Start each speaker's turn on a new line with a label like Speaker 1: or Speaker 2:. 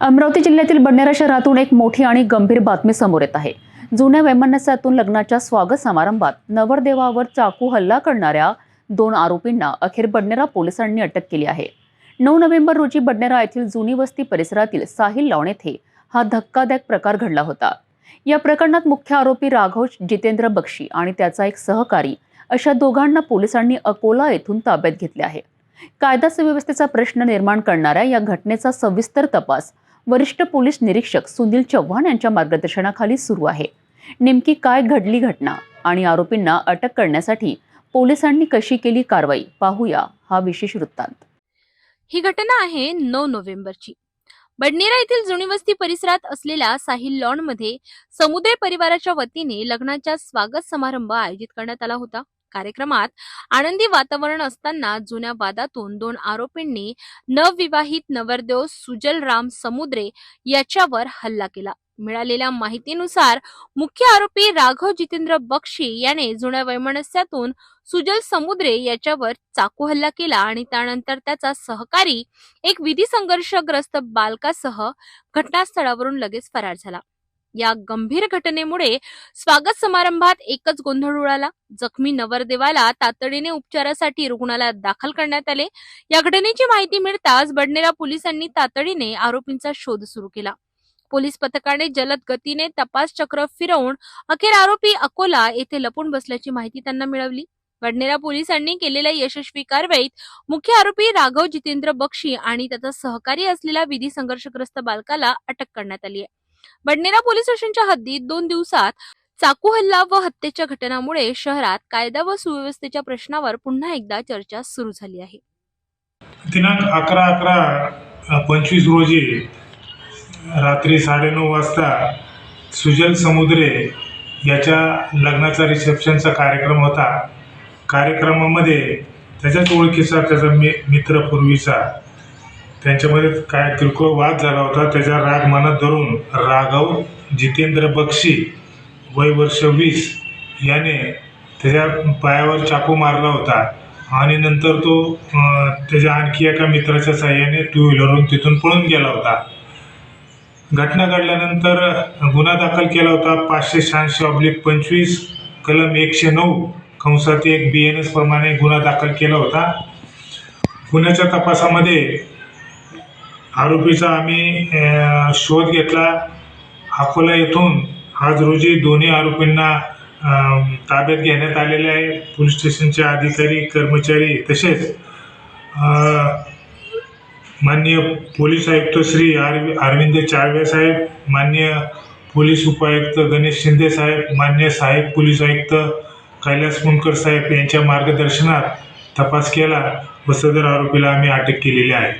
Speaker 1: अमरावती जिल्ह्यातील बडनेरा शहरातून एक मोठी आणि गंभीर बातमी समोर येत आहे. जुन्या वैमनस्यातून लग्नाच्या स्वागत समारंभात नवरदेवावर चाकू हल्ला करणाऱ्या दोन आरोपींना अखेर बडनेरा पोलिसांनी अटक केली आहे. नऊ नोव्हेंबर रोजी बडनेरा येथील जुनी वस्ती परिसरातील साहिल लावण येथे हा धक्कादायक प्रकार घडला होता. या प्रकरणात मुख्य आरोपी राघव जितेंद्र बक्षी आणि त्याचा एक सहकारी अशा दोघांना पोलिसांनी अकोला येथून ताब्यात घेतले आहे. कायदा सुव्यवस्थेचा प्रश्न निर्माण करणाऱ्या या घटनेचा सविस्तर तपास वरिष्ठ पोलीस निरीक्षक सुनील चव्हाण यांच्या मार्गदर्शनाखाली सुरू आहे. नेमकी काय घडली घटना आणि आरोपींना अटक करण्यासाठी पोलिसांनी कशी केली कारवाई पाहूया हा विशेष वृत्तांत.
Speaker 2: ही घटना आहे नऊ नोव्हेंबरची. बडनेरा येथील जुनी वस्ती परिसरात असलेल्या साहिल लॉनमध्ये समुदाय परिवाराच्या वतीने लग्नाचा स्वागत समारंभ आयोजित करण्यात आला होता. कार्यक्रमात आनंदी वातावरण असताना जुन्या वादातून दोन आरोपींनी नवविवाहित नवरदेव सुजल राम समुद्रे याच्यावर हल्ला केला. मिळालेल्या माहितीनुसार मुख्य आरोपी राघव जितेंद्र बक्षी याने जुन्या वैमनस्यातून सुजल समुद्रे याच्यावर चाकू हल्ला केला आणि त्यानंतर त्याचा सहकारी एक विधी संघर्षग्रस्त बालकासह घटनास्थळावरून लगेच फरार झाला. या गंभीर घटनेमुळे स्वागत समारंभात एकच गोंधळ उडाला. जखमी नवरदेवाला तातडीने उपचारासाठी रुग्णालयात दाखल करण्यात आले. या घटनेची माहिती मिळताच बडनेरा पोलिसांनी तातडीने आरोपींचा शोध सुरू केला. पोलीस पथकाने जलद गतीने तपास चक्र फिरवून अखेर आरोपी अकोला येथे लपून बसल्याची माहिती त्यांना मिळवली बडनेरा पोलिसांनी केलेल्या यशस्वी कारवाईत मुख्य आरोपी राघव जितेंद्र बक्षी आणि त्याचा सहकारी असलेल्या विधी संघर्षग्रस्त बालकाला अटक करण्यात आली आहे. बडनेरा पोलीस स्टेशनच्या हद्दीत दोन दिवसात चाकू हल्ला व हत्येच्या घटनामुळे शहरात कायदा व सुव्यवस्थेच्या प्रश्नावर पुन्हा एकदा चर्चा सुरू झाली आहे.
Speaker 3: दिनांक अकरा अकरा पंचवीस रोजी रात्री साडेनऊ वाजता सुजल समुद्रे याच्या लग्नाचा रिसेप्शनचा कार्यक्रम होता. कार्यक्रमामध्ये त्याच्याच ओळखीचा त्याचा मित्र पूर्वीचा त्यांच्यामध्ये काय किरकोळ वाद झाला होता त्याचा राग मनात धरून राघव जितेंद्र बक्षी वय वर्ष वीस याने त्याच्या पायावर चाकू मारला होता. आणि नंतर तो त्याच्या आणखी एका मित्राच्या साह्याने टू व्हीलरवरून तिथून पळून गेला होता. घटना घडल्यानंतर गुन्हा दाखल केला होता. पाचशे शहाऐंशी ऑब्लिक पंचवीस कलम एकशे नऊ कंसात एक बी एन एस प्रमाणे गुन्हा दाखल केला होता. गुन्ह्याच्या तपासामध्ये आरोपीचा आम्ही शोध घेतला. अकोला येथून आज रोजी दोन्ही आरोपींना ताब्यात घेण्यात आलेले आहे. पोलीस स्टेशनचे अधिकारी कर्मचारी तसेच मान्य माननीय पोलीस आयुक्त श्री आर अरविंद चाळवे साहेब मान्य पोलीस उपायुक्त गणेश शिंदे साहेब मान्य सहाय्यक पोलीस आयुक्त कैलास मुनकर साहेब यांच्या मार्गदर्शनात तपास केला व सदर आरोपीला आम्ही अटक केलेली आहे.